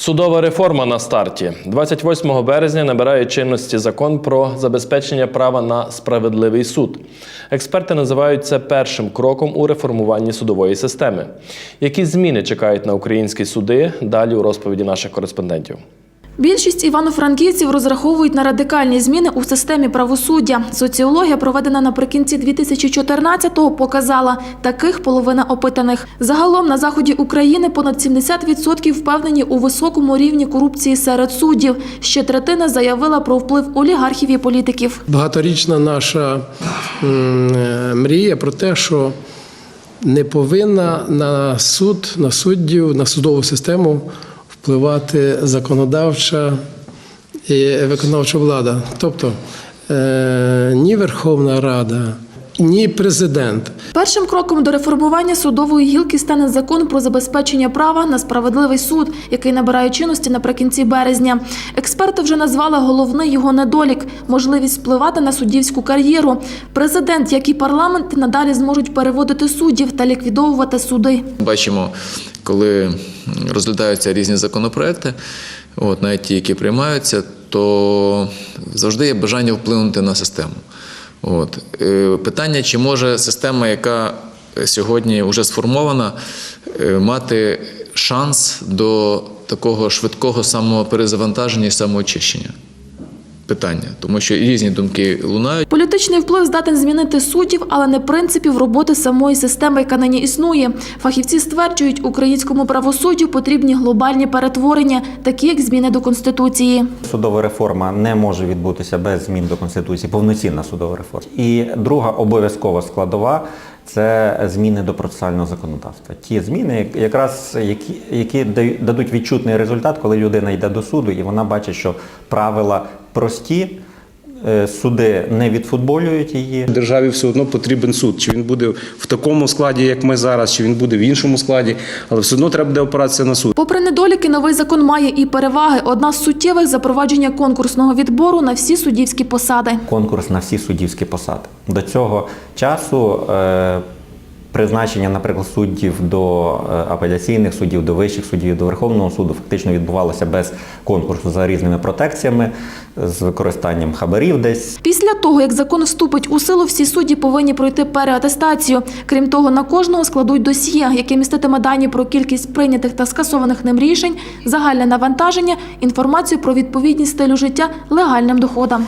Судова реформа на старті. 28 березня набирає чинності закон про забезпечення права на справедливий суд. Експерти називають це першим кроком у реформуванні судової системи. Які зміни чекають на українські суди? Далі у розповіді наших кореспондентів. Більшість івано-франківців розраховують на радикальні зміни у системі правосуддя. Соціологія, проведена наприкінці 2014-го, показала таких половина опитаних. Загалом на заході України понад 70% впевнені у високому рівні корупції серед суддів. Ще третина заявила про вплив олігархів і політиків. Багаторічна наша е, мрія про те, що не повинна на суд, на суддів, на судову систему впливати законодавча і виконавча влада. Тобто е, ні Верховна Рада, ні президент. Першим кроком до реформування судової гілки стане закон про забезпечення права на справедливий суд, який набирає чинності наприкінці березня. Експерти вже назвали головний його недолік можливість впливати на суддівську кар'єру. Президент, як і парламент, надалі зможуть переводити суддів та ліквідовувати суди. Бачимо, коли розглядаються різні законопроекти, от, навіть ті, які приймаються, то завжди є бажання вплинути на систему. От. Е, Питання, чи може система, яка сьогодні вже сформована, е, мати шанс до такого швидкого самоперезавантаження і самоочищення? Питання, тому що різні думки лунають. Політичний вплив здатен змінити суддів, але не принципів роботи самої системи, яка нині існує. Фахівці стверджують, українському правосуддю потрібні глобальні перетворення, такі як зміни до конституції. Судова реформа не може відбутися без змін до конституції, повноцінна судова реформа. І друга обов'язкова складова це зміни до процесуального законодавства. Ті зміни, якраз які, які дадуть відчутний результат, коли людина йде до суду, і вона бачить, що правила прості. Е, Суди не відфутболюють її, Державі все одно потрібен суд. Чи він буде в такому складі, як ми зараз, чи він буде в іншому складі, але все одно треба буде опиратися на суд. Попри недоліки, новий закон має і переваги. Одна з суттєвих запровадження конкурсного відбору на всі суддівські посади. конкурс на всі суддівські посади. До цього часу е, призначення, наприклад, суддів до е, апеляційних суддів, до вищих суддів, до Верховного суду фактично відбувалося без конкурсу за різними протекціями, з використанням хабарів десь. Після того, як закон вступить у силу, всі судді повинні пройти переатестацію. Крім того, на кожного складуть досьє, яке міститиме дані про кількість прийнятих та скасованих ним рішень, загальне навантаження, інформацію про відповідність стилю життя легальним доходам.